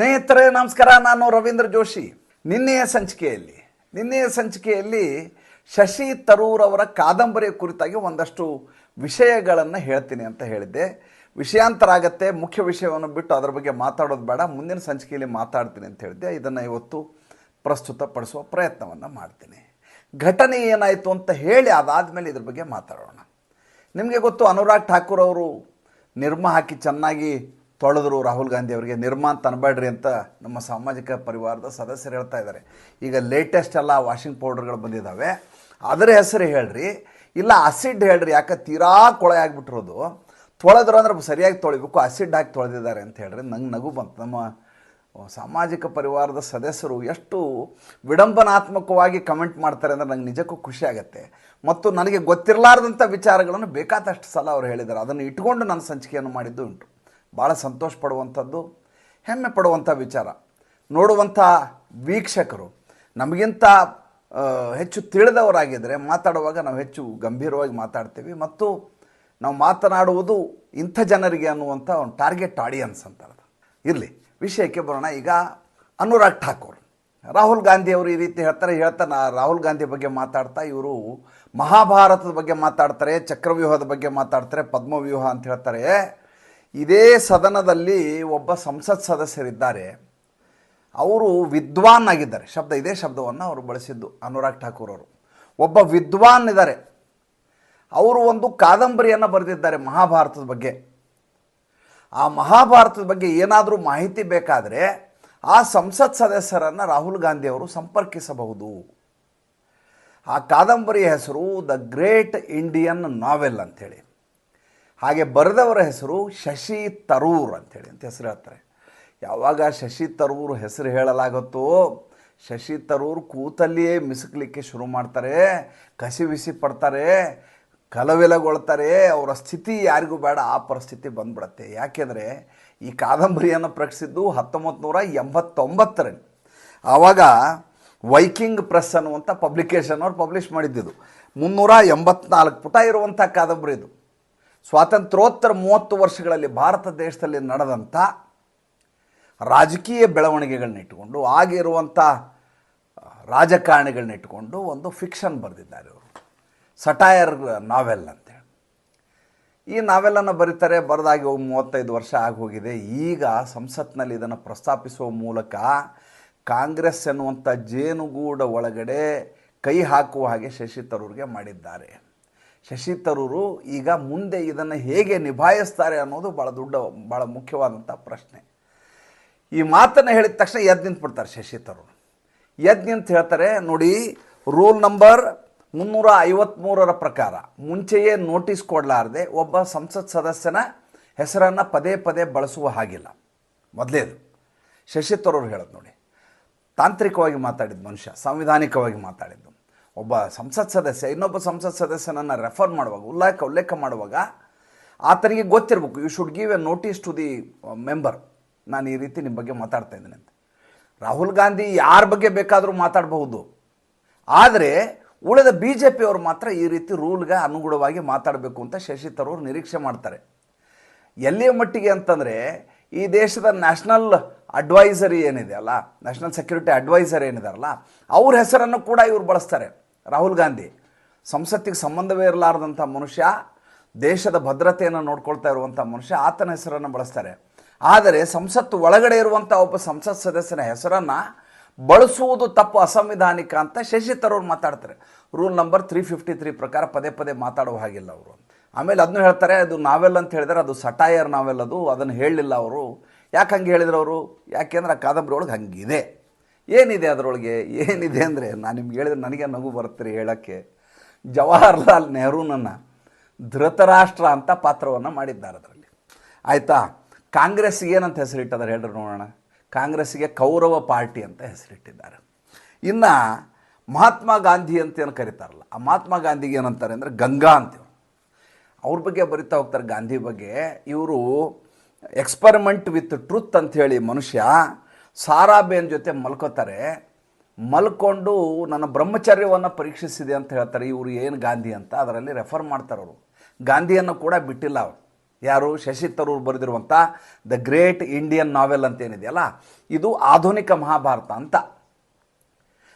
ಸ್ನೇಹಿತರೆ, ನಮಸ್ಕಾರ. ನಾನು ರವೀಂದ್ರ ಜೋಶಿ. ನಿನ್ನೆಯ ಸಂಚಿಕೆಯಲ್ಲಿ ನಿನ್ನೆಯ ಸಂಚಿಕೆಯಲ್ಲಿ ಶಶಿ ತರೂರ್ ಅವರ ಕಾದಂಬರಿಯ ಕುರಿತಾಗಿ ಒಂದಷ್ಟು ವಿಷಯಗಳನ್ನು ಹೇಳ್ತೀನಿ ಅಂತ ಹೇಳಿದ್ದೆ. ವಿಷಯಾಂತರ ಆಗತ್ತೆ. ಮುಖ್ಯ ವಿಷಯವನ್ನು ಬಿಟ್ಟು ಅದರ ಬಗ್ಗೆ ಮಾತಾಡೋದು ಬೇಡ. ಮುಂದಿನ ಸಂಚಿಕೆಯಲ್ಲಿ ಮಾತಾಡ್ತೀನಿ ಅಂತ ಹೇಳಿದ್ದೆ. ಇದನ್ನು ಇವತ್ತು ಪ್ರಸ್ತುತಪಡಿಸುವ ಪ್ರಯತ್ನವನ್ನು ಮಾಡ್ತೀನಿ. ಘಟನೆ ಏನಾಯಿತು ಅಂತ ಹೇಳಿ ಅದಾದಮೇಲೆ ಇದ್ರ ಬಗ್ಗೆ ಮಾತಾಡೋಣ. ನಿಮಗೆ ಗೊತ್ತು, ಅನುರಾಗ್ ಠಾಕೂರ್ ಅವರು ನಿರ್ಮ ಹಾಕಿ ಚೆನ್ನಾಗಿ ತೊಳೆದ್ರು ರಾಹುಲ್ ಗಾಂಧಿ ಅವರಿಗೆ, ನಿರ್ಮಾಣ ತನಬೇಡ್ರಿ ಅಂತ ನಮ್ಮ ಸಾಮಾಜಿಕ ಪರಿವಾರದ ಸದಸ್ಯರು ಹೇಳ್ತಾ ಇದ್ದಾರೆ. ಈಗ ಲೇಟೆಸ್ಟ್ ಎಲ್ಲ ವಾಷಿಂಗ್ ಪೌಡರ್ಗಳು ಬಂದಿದ್ದಾವೆ ಅದರ ಹೆಸರು ಹೇಳ್ರಿ. ಇಲ್ಲ ಅಸಿಡ್ ಹೇಳ್ರಿ. ಯಾಕೆ ತೀರಾ ಕೊಳೆ ಆಗಿಬಿಟ್ಟಿರೋದು. ತೊಳೆದ್ರು ಅಂದ್ರೆ ಸರಿಯಾಗಿ ತೊಳಿಬೇಕು ಅಸಿಡ್ ಹಾಕಿ ತೊಳೆದಿದ್ದಾರೆ ಅಂತ ಹೇಳ್ರಿ. ನಂಗೆ ನಗು ಬಂತು. ನಮ್ಮ ಸಾಮಾಜಿಕ ಪರಿವಾರದ ಸದಸ್ಯರು ಎಷ್ಟು ವಿಡಂಬನಾತ್ಮಕವಾಗಿ ಕಮೆಂಟ್ ಮಾಡ್ತಾರೆ ಅಂದರೆ ನಂಗೆ ನಿಜಕ್ಕೂ ಖುಷಿ ಆಗುತ್ತೆ. ಮತ್ತು ನನಗೆ ಗೊತ್ತಿರಲಾರ್ದಂಥ ವಿಚಾರಗಳನ್ನು ಬೇಕಾದಷ್ಟು ಸಲ ಅವರು ಹೇಳಿದ್ದಾರೆ. ಅದನ್ನು ಇಟ್ಕೊಂಡು ನಾನು ಸಂಚಿಕೆಯನ್ನು ಮಾಡಿದ್ದು ಉಂಟು. ಭಾಳ ಸಂತೋಷ ಪಡುವಂಥದ್ದು, ಹೆಮ್ಮೆ ಪಡುವಂಥ ವಿಚಾರ. ನೋಡುವಂಥ ವೀಕ್ಷಕರು, ನಮಗಿಂತ ಹೆಚ್ಚು ತಿಳಿದವರಾಗಿದ್ದರೆ ಮಾತಾಡುವಾಗ ನಾವು ಹೆಚ್ಚು ಗಂಭೀರವಾಗಿ ಮಾತಾಡ್ತೀವಿ ಮತ್ತು ನಾವು ಮಾತನಾಡುವುದು ಇಂಥ ಜನರಿಗೆ ಅನ್ನುವಂಥ ಒಂದು ಟಾರ್ಗೆಟ್ ಆಡಿಯನ್ಸ್ ಅಂತಾರೆ ಇರಲಿ, ವಿಷಯಕ್ಕೆ ಬರೋಣ. ಈಗ ಅನುರಾಗ್ ಠಾಕೂರ್, ರಾಹುಲ್ ಗಾಂಧಿ ಅವರು ಈ ರೀತಿ ಹೇಳ್ತಾರೆ ಹೇಳ್ತಾ ರಾಹುಲ್ ಗಾಂಧಿ ಬಗ್ಗೆ ಮಾತಾಡ್ತಾ ಇವರು ಮಹಾಭಾರತದ ಬಗ್ಗೆ ಮಾತಾಡ್ತಾರೆ, ಚಕ್ರವ್ಯೂಹದ ಬಗ್ಗೆ ಮಾತಾಡ್ತಾರೆ, ಪದ್ಮವ್ಯೂಹ ಅಂತ ಹೇಳ್ತಾರೆ. ಇದೇ ಸದನದಲ್ಲಿ ಒಬ್ಬ ಸಂಸತ್ ಸದಸ್ಯರಿದ್ದಾರೆ. ಅವರು ವಿದ್ವಾನ್ ಆಗಿದ್ದಾರೆ ಶಬ್ದ, ಇದೇ ಶಬ್ದವನ್ನು ಅವರು ಬಳಸಿದ್ದು ಅನುರಾಗ್ ಠಾಕೂರ್ ಅವರು ಒಬ್ಬ ವಿದ್ವಾನ್ ಇದ್ದಾರೆ ಅವರು ಒಂದು ಕಾದಂಬರಿಯನ್ನು ಬರೆದಿದ್ದಾರೆ ಮಹಾಭಾರತದ ಬಗ್ಗೆ. ಆ ಮಹಾಭಾರತದ ಬಗ್ಗೆ ಏನಾದರೂ ಮಾಹಿತಿ ಬೇಕಾದರೆ ಆ ಸಂಸತ್ ಸದಸ್ಯರನ್ನು ರಾಹುಲ್ ಗಾಂಧಿ ಅವರು ಸಂಪರ್ಕಿಸಬಹುದು. ಆ ಕಾದಂಬರಿಯ ಹೆಸರು ದ ಗ್ರೇಟ್ ಇಂಡಿಯನ್ ನಾವೆಲ್ ಅಂಥೇಳಿ ಹಾಗೆ ಬರೆದವರ ಹೆಸರು ಶಶಿ ತರೂರ್ ಅಂಥೇಳಿ ಅಂತ ಹೆಸರು ಹೇಳ್ತಾರೆ. ಯಾವಾಗ ಶಶಿ ತರೂರ್ ಹೆಸರು ಹೇಳಲಾಗುತ್ತೋ, ಶಶಿ ತರೂರ್ ಕೂತಲ್ಲಿಯೇ ಮಿಸುಕಲಿಕ್ಕೆ ಶುರು ಮಾಡ್ತಾರೆ ಕಸಿವಿಸಿ ಪಡ್ತಾರೆ, ಕಲವಿಲಗೊಳ್ತಾರೆ, ಅವರ ಸ್ಥಿತಿ ಯಾರಿಗೂ ಬೇಡ, ಆ ಪರಿಸ್ಥಿತಿ ಬಂದ್ಬಿಡತ್ತೆ. ಯಾಕೆಂದರೆ ಈ ಕಾದಂಬರಿಯನ್ನು ಪ್ರಕಟಿಸಿದ್ದು ಹತ್ತೊಂಬತ್ತು ನೂರ ಎಂಬತ್ತೊಂಬತ್ತರಲ್ಲಿ ಆವಾಗ ವೈಕಿಂಗ್ ಪ್ರೆಸ್ ಅನ್ನುವಂಥ ಪಬ್ಲಿಕೇಶನ್ ಅವ್ರು ಪಬ್ಲಿಷ್ ಮಾಡಿದ್ದಿದ್ದು ಮುನ್ನೂರ ಎಂಬತ್ನಾಲ್ಕು ಪುಟ ಇರುವಂಥ ಕಾದಂಬರಿ ಇದು. ಸ್ವಾತಂತ್ರ್ಯೋತ್ತರ ಮೂವತ್ತು ವರ್ಷಗಳಲ್ಲಿ ಭಾರತ ದೇಶದಲ್ಲಿ ನಡೆದಂಥ ರಾಜಕೀಯ ಬೆಳವಣಿಗೆಗಳನ್ನ ಇಟ್ಟುಕೊಂಡು ಆಗಿರುವಂಥ ರಾಜಕಾರಣಿಗಳನ್ನ ಇಟ್ಟುಕೊಂಡು ಒಂದು ಫಿಕ್ಷನ್ ಬರೆದಿದ್ದಾರೆ ಅವರು ಸಟಾಯರ್ ನಾವೆಲ್ ಅಂತೇಳಿ ಈ ನಾವೆಲ್ಲನ್ನು ಬರೀತಾರೆ, ಬರೆದಾಗಿ ಹೋಗಿ ಮೂವತ್ತೈದು ವರ್ಷ ಆಗೋಗಿದೆ ಈಗ ಸಂಸತ್ನಲ್ಲಿ ಇದನ್ನು ಪ್ರಸ್ತಾಪಿಸುವ ಮೂಲಕ ಕಾಂಗ್ರೆಸ್ ಎನ್ನುವಂಥ ಜೇನುಗೂಡ ಒಳಗಡೆ ಕೈ ಹಾಕುವ ಹಾಗೆ ಶಶಿ ತರೂರ್ಗೆ ಮಾಡಿದ್ದಾರೆ. ಶಶಿ ತರೂರು ಈಗ ಮುಂದೆ ಇದನ್ನು ಹೇಗೆ ನಿಭಾಯಿಸ್ತಾರೆ ಅನ್ನೋದು ಭಾಳ ದೊಡ್ಡ ಭಾಳ ಮುಖ್ಯವಾದಂಥ ಪ್ರಶ್ನೆ. ಈ ಮಾತನ್ನು ಹೇಳಿದ ತಕ್ಷಣ ಎದ್ದು ನಿಂತ್ಬಿಡ್ತಾರೆ ಶಶಿ ತರೂರು ಎದ್ದು ನಿಂತು ಹೇಳ್ತಾರೆ, ನೋಡಿ ರೂಲ್ ನಂಬರ್ ಮುನ್ನೂರ ಐವತ್ತ್ಮೂರರ ಪ್ರಕಾರ ಮುಂಚೆಯೇ ನೋಟಿಸ್ ಕೊಡಲಾರದೆ ಒಬ್ಬ ಸಂಸತ್ ಸದಸ್ಯನ ಹೆಸರನ್ನು ಪದೇ ಪದೇ ಬಳಸುವ ಹಾಗಿಲ್ಲ. ಮೊದಲೇದು. ಶಶಿ ತರೂರು ಹೇಳೋದು ನೋಡಿ. ತಾಂತ್ರಿಕವಾಗಿ ಮಾತಾಡಿದ ಮನುಷ್ಯ, ಸಾಂವಿಧಾನಿಕವಾಗಿ ಮಾತಾಡಿದ್ದು. ಒಬ್ಬ ಸಂಸತ್ ಸದಸ್ಯ, ಇನ್ನೊಬ್ಬ ಸಂಸತ್ ಸದಸ್ಯನನ್ನು ರೆಫರ್ ಮಾಡುವಾಗ, ಉಲ್ಲೇಖ ಉಲ್ಲೇಖ ಮಾಡುವಾಗ ಆತನಿಗೆ ಗೊತ್ತಿರಬೇಕು you should give a notice to the member ನಾನು ಈ ರೀತಿ ನಿಮ್ಮ ಬಗ್ಗೆ ಮಾತಾಡ್ತಾ ಇದ್ದೀನಿ ಅಂತ. ರಾಹುಲ್ ಗಾಂಧಿ ಯಾರ ಬಗ್ಗೆ ಬೇಕಾದರೂ ಮಾತಾಡಬಹುದು. ಆದರೆ ಉಳಿದ ಬಿ ಜೆ ಪಿಯವರು ಮಾತ್ರ ಈ ರೀತಿ ರೂಲ್ಗೆ ಅನುಗುಣವಾಗಿ ಮಾತಾಡಬೇಕು ಅಂತ ಶಶಿ ತರೂರ್ ನಿರೀಕ್ಷೆ ಮಾಡ್ತಾರೆ. ಎಲ್ಲಿಯ ಮಟ್ಟಿಗೆ ಅಂತಂದರೆ, ಈ ದೇಶದ ನ್ಯಾಷನಲ್ ಅಡ್ವೈಸರಿ ಏನಿದೆ ಅಲ್ಲ ನ್ಯಾಷನಲ್ ಸೆಕ್ಯೂರಿಟಿ ಅಡ್ವೈಸರ್ ಏನಿದಾರಲ್ಲ ಅವ್ರ ಹೆಸರನ್ನು ಕೂಡ ಇವ್ರು ಬಳಸ್ತಾರೆ. ರಾಹುಲ್ ಗಾಂಧಿ, ಸಂಸತ್ತಿಗೆ ಸಂಬಂಧವೇ ಇರಲಾರ್ದಂಥ ಮನುಷ್ಯ, ದೇಶದ ಭದ್ರತೆಯನ್ನು ನೋಡ್ಕೊಳ್ತಾ ಇರುವಂಥ ಮನುಷ್ಯ, ಆತನ ಹೆಸರನ್ನು ಬಳಸ್ತಾರೆ. ಆದರೆ ಸಂಸತ್ತು ಒಳಗಡೆ ಇರುವಂಥ ಒಬ್ಬ ಸಂಸತ್ ಸದಸ್ಯನ ಹೆಸರನ್ನು ಬಳಸುವುದು ತಪ್ಪು, ಅಸಂವಿಧಾನಿಕ ಅಂತ ಶಶಿ ತರೂರ್ ಮಾತಾಡ್ತಾರೆ. Rule number three fifty three ಪ್ರಕಾರ ಪದೇ ಪದೇ ಮಾತಾಡುವ ಹಾಗಿಲ್ಲ ಅವರು. ಆಮೇಲೆ ಅದನ್ನು ಹೇಳ್ತಾರೆ, ಅದು ನಾವೆಲ್ ಅಂತ ಹೇಳಿದರೆ ಅದು ಸಟಾಯರ್ ನಾವೆಲ್, ಅದು ಅದನ್ನು ಹೇಳಲಿಲ್ಲ ಅವರು. ಯಾಕೆ ಹಂಗೆ ಹೇಳಿದ್ರು ಅವರು? ಯಾಕೆಂದ್ರೆ ಆ ಕಾದಂಬರಿ ಒಳಗೆ ಹಂಗಿದೆ. ಏನಿದೆ ಅದರೊಳಗೆ? ಏನಿದೆ ಅಂದರೆ ನಾನು ನಿಮ್ಗೆ ಹೇಳಿದ್ರೆ ನನಗೆ ನಗು ಬರುತ್ತೆ ಹೇಳೋಕ್ಕೆ. ಜವಾಹರ್ಲಾಲ್ ನೆಹರೂನನ್ನು ಧೃತರಾಷ್ಟ್ರ ಅಂತ ಪಾತ್ರವನ್ನು ಮಾಡಿದ್ದಾರೆ ಅದರಲ್ಲಿ. ಆಯಿತಾ? ಕಾಂಗ್ರೆಸ್ಗೆ ಏನಂತ ಹೆಸರಿಟ್ಟಿದ್ದಾರೆ ಹೇಳ್ರಿ ನೋಡೋಣ. ಕಾಂಗ್ರೆಸ್ಸಿಗೆ ಕೌರವ ಪಾರ್ಟಿ ಅಂತ ಹೆಸರಿಟ್ಟಿದ್ದಾರೆ. ಇನ್ನು ಮಹಾತ್ಮ ಗಾಂಧಿ ಅಂತ ಏನು ಕರೀತಾರಲ್ಲ, ಆ ಮಹಾತ್ಮ ಗಾಂಧಿಗೆ ಏನಂತಾರೆ ಅಂದರೆ ಗಂಗಾ ಅಂತೀವಿ ಅವ್ರ ಬಗ್ಗೆ ಬರಿತಾ ಹೋಗ್ತಾರೆ ಗಾಂಧಿ ಬಗ್ಗೆ. ಇವರು ಎಕ್ಸ್ಪರಿಮೆಂಟ್ ವಿತ್ ಟ್ರುತ್ ಅಂಥೇಳಿ ಮನುಷ್ಯ ಸಾರಾಬೇನ್ ಜೊತೆ ಮಲ್ಕೋತಾರೆ. ಮಲ್ಕೊಂಡು ನನ್ನ ಬ್ರಹ್ಮಚರ್ಯವನ್ನು ಪರೀಕ್ಷಿಸಿದೆ ಅಂತ ಹೇಳ್ತಾರೆ. ಇವರು ಏನು ಗಾಂಧಿ ಅಂತ ಅದರಲ್ಲಿ ರೆಫರ್ ಮಾಡ್ತಾರೆ ಅವರು. ಗಾಂಧಿಯನ್ನು ಕೂಡ ಬಿಟ್ಟಿಲ್ಲ ಅವರು. ಯಾರು? ಶಶಿ ತರೂರ್ ಬರೆದಿರುವಂಥ ದ ಗ್ರೇಟ್ ಇಂಡಿಯನ್ ನಾವೆಲ್ ಅಂತ ಏನಿದೆಯಲ್ಲ, ಇದು ಆಧುನಿಕ ಮಹಾಭಾರತ ಅಂತ.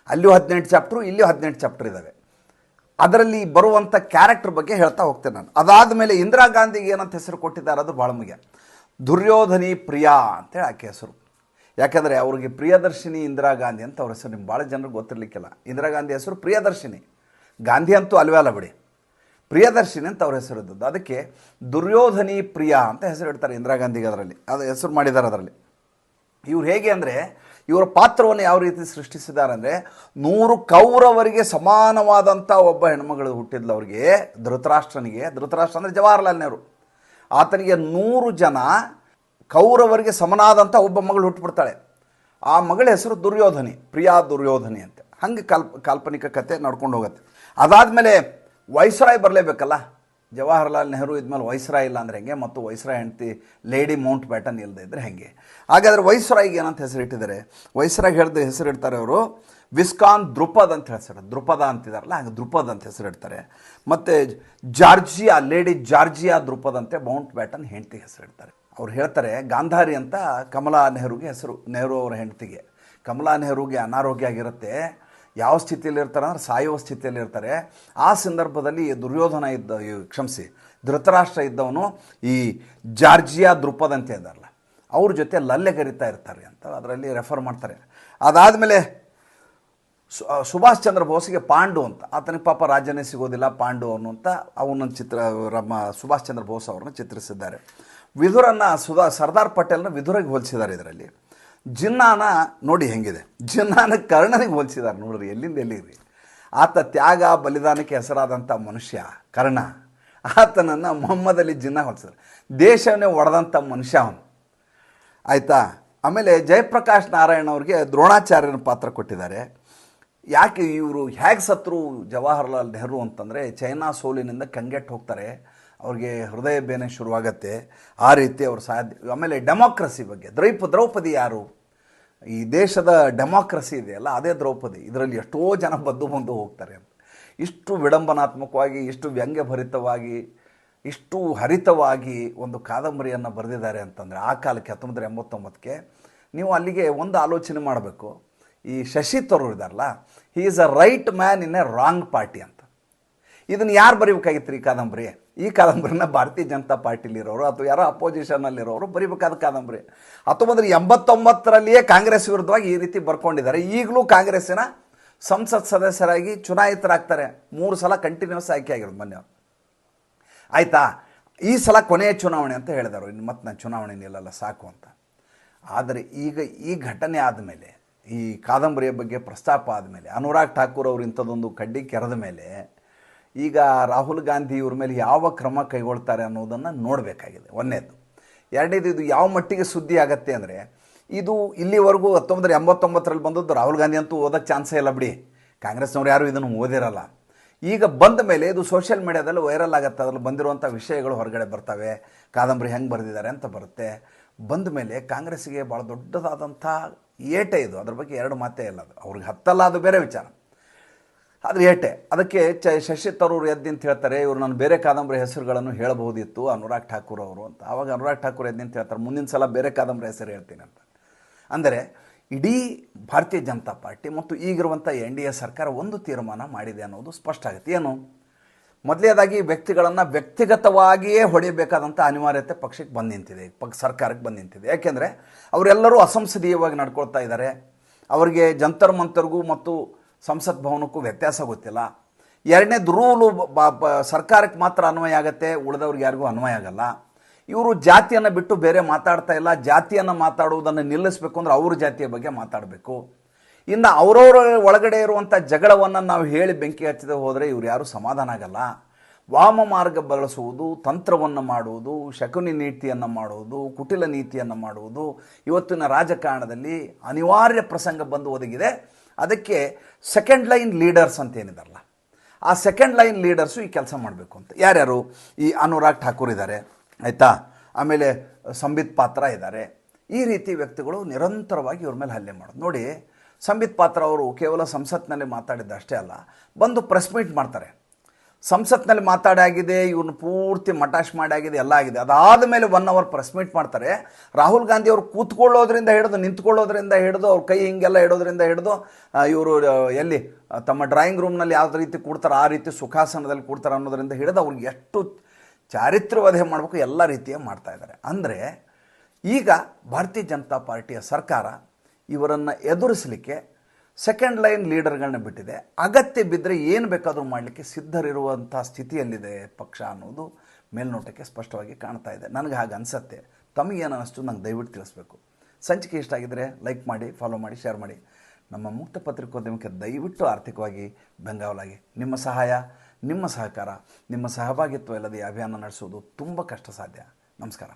ಅಲ್ಲಿಯೂ ಹದಿನೆಂಟು ಚಾಪ್ಟ್ರು, ಇಲ್ಲಿಯೂ ಹದಿನೆಂಟು ಚಾಪ್ಟರ್ ಇದ್ದಾವೆ ಅದರಲ್ಲಿ ಬರುವಂಥ ಕ್ಯಾರೆಕ್ಟರ್ ಬಗ್ಗೆ ಹೇಳ್ತಾ ಹೋಗ್ತೇನೆ ನಾನು. ಅದಾದ ಮೇಲೆ ಇಂದಿರಾ ಗಾಂಧಿಗೆ ಏನಂತ ಹೆಸರು ಕೊಟ್ಟಿದ್ದಾರೆ ಅದು ಭಾಳ ಮುಗಿಯ ದುರ್ಯೋಧನಿ ಪ್ರಿಯಾ ಅಂತೇಳಿ ಆಕೆ ಹೆಸರು. ಯಾಕಂದರೆ ಅವ್ರಿಗೆ ಪ್ರಿಯದರ್ಶಿನಿ ಇಂದಿರಾ ಗಾಂಧಿ ಅಂತ ಅವ್ರ ಹೆಸರು, ನಿಮ್ಗೆ ಭಾಳ ಜನರಿಗೆ ಗೊತ್ತಿರಲಿಕ್ಕಿಲ್ಲ. ಇಂದಿರಾ ಗಾಂಧಿ ಹೆಸರು ಪ್ರಿಯದರ್ಶಿನಿ. ಗಾಂಧಿ ಅಂತೂ ಅಲ್ವೇ ಅಲ್ಲ ಬಿಡಿ. ಪ್ರಿಯದರ್ಶಿನಿ ಅಂತ ಅವ್ರ ಹೆಸರು ಇದ್ದದ್ದು. ಅದಕ್ಕೆ ದುರ್ಯೋಧನಿ ಪ್ರಿಯಾ ಅಂತ ಹೆಸರು ಇಡ್ತಾರೆ ಇಂದಿರಾ ಗಾಂಧಿಗೆ ಅದರಲ್ಲಿ. ಅದು ಹೆಸರು ಮಾಡಿದ್ದಾರೆ ಅದರಲ್ಲಿ. ಇವ್ರು ಹೇಗೆ ಅಂದರೆ, ಇವರ ಪಾತ್ರವನ್ನು ಯಾವ ರೀತಿ ಸೃಷ್ಟಿಸಿದ್ದಾರೆ ಅಂದರೆ, ನೂರು ಕೌರವರಿಗೆ ಸಮಾನವಾದಂಥ ಒಬ್ಬ ಹೆಣ್ಮಗಳು ಹುಟ್ಟಿದ್ಲು ಅವ್ರಿಗೆ, ಧೃತರಾಷ್ಟ್ರನಿಗೆ. ಧೃತರಾಷ್ಟ್ರ ಅಂದರೆ ಜವಾಹರ್ಲಾಲ್ ನೆಹರು. ಆತನಿಗೆ ನೂರು ಜನ ಕೌರವರಿಗೆ ಸಮನಾದಂಥ ಒಬ್ಬ ಮಗಳು ಹುಟ್ಟುಬಿಡ್ತಾಳೆ ಆ ಮಗಳ ಹೆಸರು ದುರ್ಯೋಧನಿ, ಪ್ರಿಯಾ ದುರ್ಯೋಧನಿ ಅಂತ. ಹಂಗೆ ಕಾಲ್ಪ, ಕಾಲ್ಪನಿಕ ಕತೆ ನಡ್ಕೊಂಡು ಹೋಗುತ್ತೆ. ಅದಾದಮೇಲೆ ವೈಸ್ರಾಯ್ ಬರಲೇಬೇಕಲ್ಲ? ಜವಾಹರ್ಲಾಲ್ ನೆಹರು ಇದ್ಮೇಲೆ ವೈಸ್ರಾಯ್ ಇಲ್ಲ ಅಂದರೆ ಹೆಂಗೆ? ಮತ್ತು ವೈಸ್ರಾಯ್ ಹೆಂಡತಿ ಲೇಡಿ ಮೌಂಟ್ ಬ್ಯಾಟನ್ ಇಲ್ಲದೆ ಇದ್ದರೆ ಹೆಂಗೆ? ಹಾಗಾದರೆ ವೈಸ್ರಾಯ್ಗೆ ಏನಂತ ಹೆಸರಿಟ್ಟಿದ್ದಾರೆ? ವೈಸ್ರಾಯ್ ಹೇಳ್ದು ಹೆಸರಿಡ್ತಾರೆ ಅವರು ವಿಸ್ಕಾನ್ ದೃಪದ್ ಅಂತ ಹೆಸರು ದೃಪದ ಅಂತಿದಾರಲ್ಲ, ಹಂಗೆ ದೃಪದ್ ಅಂತ ಹೆಸರಿಡ್ತಾರೆ. ಮತ್ತು ಜಾರ್ಜಿಯಾ, ಲೇಡಿ ಜಾರ್ಜಿಯಾ ದೃಪದಂತೆ ಮೌಂಟ್ ಬ್ಯಾಟನ್ ಹೆಂಡತಿ ಹೆಸರಿಡ್ತಾರೆ. ಅವ್ರು ಹೇಳ್ತಾರೆ, ಗಾಂಧಾರಿ ಅಂತ ಕಮಲಾ ನೆಹರುಗೆ ಹೆಸರು, ನೆಹರು ಅವರ ಹೆಂಡತಿಗೆ. ಕಮಲಾ ನೆಹರುಗೆ ಅನಾರೋಗ್ಯ ಆಗಿರುತ್ತೆ. ಯಾವ ಸ್ಥಿತಿಯಲ್ಲಿ ಇರ್ತಾರೆ ಅಂದ್ರೆ ಸಾಯುವ ಸ್ಥಿತಿಯಲ್ಲಿ ಇರ್ತಾರೆ. ಆ ಸಂದರ್ಭದಲ್ಲಿ ದುರ್ಯೋಧನ ಇದ್ದ ಕ್ಷಮಿಸಿ, ಧೃತರಾಷ್ಟ್ರ ಇದ್ದವನು ಈ ಜಾರ್ಜಿಯಾ ದೃಪದ್ ಅಂತ ಇದ್ದಾರಲ್ಲ, ಅವ್ರ ಜೊತೆ ಲಲ್ಲೆ ಕರಿತಾ ಇರ್ತಾರೆ ಅಂತ ಅದರಲ್ಲಿ ರೆಫರ್ ಮಾಡ್ತಾರೆ. ಅದಾದಮೇಲೆ ಸುಭಾಷ್ ಚಂದ್ರ ಬೋಸ್ಗೆ ಪಾಂಡು ಅಂತ, ಆತನಿಗೆ ಪಾಪ ರಾಜನೇ ಸಿಗೋದಿಲ್ಲ ಪಾಂಡು ಅನ್ನುವಂಥ ಅವನ ಚಿತ್ರ ರಮ ಸುಭಾಷ್ ಚಂದ್ರ ಬೋಸ್ ಅವ್ರನ್ನ ಚಿತ್ರಿಸಿದ್ದಾರೆ. ವಿದುರನ್ನ ಸುಧಾ, ಸರ್ದಾರ್ ಪಟೇಲ್ನ ವಿದುರಿಗೆ ಹೋಲಿಸಿದ್ದಾರೆ ಇದರಲ್ಲಿ. ಜಿನ್ನಾನ ನೋಡಿ ಹೆಂಗಿದೆ. ಜಿನ್ನಾನ ಕರ್ಣನಿಗೆ ಹೋಲಿಸಿದ್ದಾರೆ ನೋಡ್ರಿ, ಎಲ್ಲಿಂದ ಎಲ್ಲಿರಿ ಆತ ತ್ಯಾಗ, ಬಲಿದಾನಕ್ಕೆ ಹೆಸರಾದಂಥ ಮನುಷ್ಯ, ಕರ್ಣ. ಆತನನ್ನು ಮೊಹಮ್ಮದ್ ಅಲಿ ಜಿನ್ನ ಹೊಲ್ಸಿದ್ರು ದೇಶವನ್ನೇ ಒಡೆದಂಥ ಮನುಷ್ಯ ಅವನು. ಆಯಿತಾ? ಆಮೇಲೆ ಜಯಪ್ರಕಾಶ್ ನಾರಾಯಣ ಅವ್ರಿಗೆ ದ್ರೋಣಾಚಾರ್ಯನ ಪಾತ್ರ ಕೊಟ್ಟಿದ್ದಾರೆ. ಯಾಕೆ ಇವರು ಹೇಗೆ ಸತ್ರು ಜವಾಹರ್ಲಾಲ್ ನೆಹರು ಅಂತಂದರೆ, ಚೈನಾ ಸೋಲಿನಿಂದ ಕಂಗೆಟ್ಟು ಹೋಗ್ತಾರೆ. ಅವ್ರಿಗೆ ಹೃದಯ ಬೇನೆ ಶುರುವಾಗತ್ತೆ. ಆ ರೀತಿ ಅವ್ರು ಸಾಧ್ಯ ಆಮೇಲೆ ಡೆಮೋಕ್ರಸಿ ಬಗ್ಗೆ. ದ್ರೌಪ, ದ್ರೌಪದಿ ಯಾರು? ಈ ದೇಶದ ಡೆಮೋಕ್ರಸಿ ಇದೆಯಲ್ಲ, ಅದೇ ದ್ರೌಪದಿ. ಇದರಲ್ಲಿ ಎಷ್ಟೋ ಜನ ಬದ್ದು ಬಂದು ಹೋಗ್ತಾರೆ ಅಂತ. ಇಷ್ಟು ವಿಡಂಬನಾತ್ಮಕವಾಗಿ, ಇಷ್ಟು ವ್ಯಂಗ್ಯಭರಿತವಾಗಿ, ಇಷ್ಟು ಹರಿತವಾಗಿ ಒಂದು ಕಾದಂಬರಿಯನ್ನು ಬರೆದಿದ್ದಾರೆ ಅಂತಂದರೆ ಆ ಕಾಲಕ್ಕೆ ಹತ್ತೊಂಬತ್ತು ಎಂಬತ್ತೊಂಬತ್ತಕ್ಕೆ ನೀವು ಅಲ್ಲಿಗೆ ಒಂದು ಆಲೋಚನೆ ಮಾಡಬೇಕು. ಈ ಶಶಿ ತರೂರ್ ಇದಾರಲ್ಲ he is a right man in a wrong party ಅಂತ. ಇದನ್ನು ಯಾರು ಬರೀಬೇಕಾಗಿತ್ತು ಈ ಕಾದಂಬರಿ? ಈ ಕಾದಂಬರಿನ ಭಾರತೀಯ ಜನತಾ ಪಾರ್ಟಿಲಿರೋರು ಅಥವಾ ಯಾರೋ ಅಪೋಸಿಷನ್ನಲ್ಲಿರೋರು ಬರೀಬೇಕಾದ ಕಾದಂಬರಿ. ಹತ್ತೊಂಬತ್ತು ಎಂಬತ್ತೊಂಬತ್ತರಲ್ಲಿಯೇ ಕಾಂಗ್ರೆಸ್ ವಿರುದ್ಧವಾಗಿ ಈ ರೀತಿ ಬರ್ಕೊಂಡಿದ್ದಾರೆ. ಈಗಲೂ ಕಾಂಗ್ರೆಸ್ಸಿನ ಸಂಸತ್ ಸದಸ್ಯರಾಗಿ ಚುನಾಯಿತರಾಗ್ತಾರೆ. ಮೂರು ಸಲ ಕಂಟಿನ್ಯೂಸ್ ಆಯ್ಕೆ ಆಗಿರೋದು ಮೊನ್ನೆ ಅವ್ರು. ಆಯಿತಾ? ಈ ಸಲ ಕೊನೆಯ ಚುನಾವಣೆ ಅಂತ ಹೇಳಿದರು ಇನ್ನು ಮತ್ತೆ ನಾನು ಚುನಾವಣೆ ನಿಲ್ಲಲ್ಲ, ಸಾಕು ಅಂತ. ಆದರೆ ಈಗ ಈ ಘಟನೆ ಆದಮೇಲೆ, ಈ ಕಾದಂಬರಿಯ ಬಗ್ಗೆ ಪ್ರಸ್ತಾಪ ಆದಮೇಲೆ, ಅನುರಾಗ್ ಠಾಕೂರ್ ಅವರು ಇಂಥದ್ದೊಂದು ಕಡ್ಡಿ ಕೆರೆದ ಮೇಲೆ ಈಗ ರಾಹುಲ್ ಗಾಂಧಿ ಇವ್ರ ಮೇಲೆ ಯಾವ ಕ್ರಮ ಕೈಗೊಳ್ತಾರೆ ಅನ್ನೋದನ್ನು ನೋಡಬೇಕಾಗಿದೆ. ಒಂದನೇದು ಎರಡನೇದು, ಇದು ಯಾವ ಮಟ್ಟಿಗೆ ಸುದ್ದಿ ಆಗತ್ತೆ ಅಂದರೆ, ಇದು ಇಲ್ಲಿವರೆಗೂ ಹತ್ತೊಂಬತ್ತರ ಎಂಬತ್ತೊಂಬತ್ತರಲ್ಲಿ ಬಂದದ್ದು ರಾಹುಲ್ ಗಾಂಧಿ ಅಂತೂ ಓದೋಕ್ಕೆ ಚಾನ್ಸೇ ಇಲ್ಲ ಬಿಡಿ. ಕಾಂಗ್ರೆಸ್ನವ್ರು ಯಾರು ಇದನ್ನು ಓದಿರಲ್ಲ. ಈಗ ಬಂದ ಮೇಲೆ ಇದು ಸೋಷಿಯಲ್ ಮೀಡಿಯಾದಲ್ಲಿ ವೈರಲ್ ಆಗುತ್ತೆ. ಅದರಲ್ಲಿ ಬಂದಿರುವಂಥ ವಿಷಯಗಳು ಹೊರಗಡೆ ಬರ್ತವೆ. ಕಾದಂಬರಿ ಹೆಂಗೆ ಬರೆದಿದ್ದಾರೆ ಅಂತ ಬರುತ್ತೆ. ಬಂದ ಮೇಲೆ ಕಾಂಗ್ರೆಸ್ಸಿಗೆ ಭಾಳ ದೊಡ್ಡದಾದಂಥ ಏಟೆ ಇದು. ಅದ್ರ ಬಗ್ಗೆ ಎರಡು ಮಾತೇ ಇಲ್ಲ. ಅದು ಅವ್ರಿಗೆ ಹತ್ತಲ್ಲ ಅದು ಬೇರೆ ವಿಚಾರ. ಆದರೆ ಏಟೆ, ಅದಕ್ಕೆ ಚ ಶಶಿ ತರೂರ್ ಎದ್ದು ಅಂತ ಹೇಳ್ತಾರೆ, ಇವರು ನಾನು ಬೇರೆ ಕಾದಂಬರಿ ಹೆಸರುಗಳನ್ನು ಹೇಳಬಹುದಿತ್ತು ಅನುರಾಗ್ ಠಾಕೂರ್ ಅವರು ಅಂತ. ಆವಾಗ ಅನುರಾಗ್ ಠಾಕೂರ್ ಎದ್ದು ಅಂತ ಹೇಳ್ತಾರೆ, ಮುಂದಿನ ಸಲ ಬೇರೆ ಕಾದಂಬರಿ ಹೆಸರು ಹೇಳ್ತೀನಿ ಅಂತ. ಅಂದರೆ ಇಡೀ ಭಾರತೀಯ ಜನತಾ ಪಾರ್ಟಿ ಮತ್ತು ಈಗಿರುವಂಥ ಎನ್ ಡಿ ಎ ಸರ್ಕಾರ ಒಂದು ತೀರ್ಮಾನ ಮಾಡಿದೆ ಅನ್ನೋದು ಸ್ಪಷ್ಟ ಆಗುತ್ತೆ. ಏನು? ಮೊದಲೇದಾಗಿ ವ್ಯಕ್ತಿಗಳನ್ನು ವ್ಯಕ್ತಿಗತವಾಗಿಯೇ ಹೊಡೆಯಬೇಕಾದಂಥ ಅನಿವಾರ್ಯತೆ ಪಕ್ಷಕ್ಕೆ ಬಂದು ನಿಂತಿದೆ ಪಕ್ಷ ಸರ್ಕಾರಕ್ಕೆ ಬಂದು ನಿಂತಿದೆ. ಯಾಕೆಂದರೆ ಅವರೆಲ್ಲರೂ ಅಸಂಸದೀಯವಾಗಿ ನಡ್ಕೊಳ್ತಾ ಇದ್ದಾರೆ. ಅವರಿಗೆ ಜಂತರ್ ಮಂತರ್ಗೂ ಮತ್ತು ಸಂಸತ್ ಭವನಕ್ಕೂ ವ್ಯತ್ಯಾಸ ಗೊತ್ತಿಲ್ಲ. ಎರಡನೇದು ರೂಲು ಸರ್ಕಾರಕ್ಕೆ ಮಾತ್ರ ಅನ್ವಯ ಆಗುತ್ತೆ, ಉಳಿದವ್ರಿಗೆ ಯಾರಿಗೂ ಅನ್ವಯ ಆಗಲ್ಲ. ಇವರು ಜಾತಿಯನ್ನು ಬಿಟ್ಟು ಬೇರೆ ಮಾತಾಡ್ತಾ ಇಲ್ಲ, ಜಾತಿಯನ್ನು ಮಾತಾಡುವುದನ್ನು ನಿಲ್ಲಿಸಬೇಕು ಅಂದ್ರೆ ಅವ್ರ ಜಾತಿಯ ಬಗ್ಗೆ ಮಾತಾಡಬೇಕು. ಇನ್ನು ಅವರವರ ಒಳಗಡೆ ಇರುವಂಥ ಜಗಳವನ್ನು ನಾವು ಹೇಳಿ ಬೆಂಕಿ ಹಚ್ಚದೆ ಹೋದರೆ ಇವ್ರು ಯಾರೂ ಸಮಾಧಾನ ಆಗಲ್ಲ. ವಾಮ ಮಾರ್ಗ ಬಳಸುವುದು, ತಂತ್ರವನ್ನು ಮಾಡುವುದು, ಶಕುನಿ ನೀತಿಯನ್ನು ಮಾಡುವುದು, ಕುಟಿಲ ನೀತಿಯನ್ನು ಮಾಡುವುದು. ಇವತ್ತಿನ ರಾಜಕಾರಣದಲ್ಲಿ ಅನಿವಾರ್ಯ ಪ್ರಸಂಗ ಬಂದು ಒದಗಿದೆ. ಅದಕ್ಕೆ ಸೆಕೆಂಡ್ ಲೈನ್ ಲೀಡರ್ಸ್ ಅಂತ ಏನಿದಾರಲ್ಲ? ಆ ಸೆಕೆಂಡ್ ಲೈನ್ ಲೀಡರ್ಸು ಈ ಕೆಲಸ ಮಾಡಬೇಕು ಅಂತ. ಯಾರ್ಯಾರು? ಈ ಅನುರಾಗ್ ಠಾಕೂರ್ ಇದ್ದಾರೆ ಆಯಿತಾ? ಆಮೇಲೆ ಸಂಬಿತ್ ಪಾತ್ರ ಇದ್ದಾರೆ ಈ ರೀತಿ ವ್ಯಕ್ತಿಗಳು ನಿರಂತರವಾಗಿ ಇವ್ರ ಮೇಲೆ ಹಲ್ಲೆ ಮಾಡೋದು. ನೋಡಿ, ಸಂಬಿತ್ ಪಾತ್ರ ಅವರು ಕೇವಲ ಸಂಸತ್ನಲ್ಲಿ ಮಾತಾಡಿದ್ದು ಅಷ್ಟೇ ಅಲ್ಲ, ಬಂದು ಪ್ರೆಸ್ ಮೀಟ್ ಮಾಡ್ತಾರೆ. ಸಂಸತ್ನಲ್ಲಿ ಮಾತಾಡಾಗಿದೆ ಇವ್ರನ್ನ ಪೂರ್ತಿ ಮಟಾಶ್ ಮಾಡಾಗಿದೆ ಎಲ್ಲ ಆಗಿದೆ. ಅದಾದ ಮೇಲೆ ಒನ್ ಅವರ್ ಪ್ರೆಸ್ ಮೀಟ್ ಮಾಡ್ತಾರೆ. ರಾಹುಲ್ ಗಾಂಧಿ ಅವರು ಕೂತ್ಕೊಳ್ಳೋದ್ರಿಂದ ಹಿಡಿದು, ನಿಂತ್ಕೊಳ್ಳೋದ್ರಿಂದ ಹಿಡಿದು, ಅವ್ರ ಕೈ ಹಿಂಗೆಲ್ಲ ಇಡೋದ್ರಿಂದ ಹಿಡಿದು ಇವರು ಎಲ್ಲಿ ತಮ್ಮ ಡ್ರಾಯಿಂಗ್ ರೂಮ್ನಲ್ಲಿ ಯಾವ ರೀತಿ ಕೂಡ್ತಾರೆ, ಆ ರೀತಿ ಸುಖಾಸನದಲ್ಲಿ ಕೂಡ್ತಾರೆ ಅನ್ನೋದರಿಂದ ಹಿಡಿದು ಅವ್ರಿಗೆ ಎಷ್ಟು ಚಾರಿತ್ರ್ಯವಧೆ ಮಾಡಬೇಕು, ಎಲ್ಲ ರೀತಿಯ ಮಾಡ್ತಾ ಇದ್ದಾರೆ. ಅಂದರೆ, ಈಗ ಭಾರತೀಯ ಜನತಾ ಪಾರ್ಟಿಯ ಸರ್ಕಾರ ಇವರನ್ನು ಎದುರಿಸಲಿಕ್ಕೆ ಸೆಕೆಂಡ್ ಲೈನ್ ಲೀಡರ್ಗಳನ್ನ ಬಿಟ್ಟಿದೆ. ಅಗತ್ಯ ಬಿದ್ದರೆ ಏನು ಬೇಕಾದರೂ ಮಾಡಲಿಕ್ಕೆ ಸಿದ್ಧರಿರುವಂಥ ಸ್ಥಿತಿಯಲ್ಲಿದೆ ಪಕ್ಷ ಅನ್ನೋದು ಮೇಲ್ನೋಟಕ್ಕೆ ಸ್ಪಷ್ಟವಾಗಿ ಕಾಣ್ತಾ ಇದೆ. ನನಗೆ ಹಾಗೆ ಅನಿಸತ್ತೆ. ತಮಗೇನು ಅನ್ನಿಸ್ತು ನಂಗೆ ದಯವಿಟ್ಟು ತಿಳಿಸ್ಬೇಕು. ಸಂಚಿಕೆ ಇಷ್ಟ ಆಗಿದ್ದರೆ ಲೈಕ್ ಮಾಡಿ ಫಾಲೋ ಮಾಡಿ ಶೇರ್ ಮಾಡಿ. ನಮ್ಮ ಮುಕ್ತ ಪತ್ರಿಕೋದ್ಯಮಕ್ಕೆ ದಯವಿಟ್ಟು ಆರ್ಥಿಕವಾಗಿ ಬೆಂಗಾವಲಾಗಿ. ನಿಮ್ಮ ಸಹಾಯ, ನಿಮ್ಮ ಸಹಕಾರ, ನಿಮ್ಮ ಸಹಭಾಗಿತ್ವ ಇಲ್ಲದೆ ಅಭಿಯಾನ ನಡೆಸೋದು ತುಂಬ ಕಷ್ಟ ಸಾಧ್ಯ. ನಮಸ್ಕಾರ.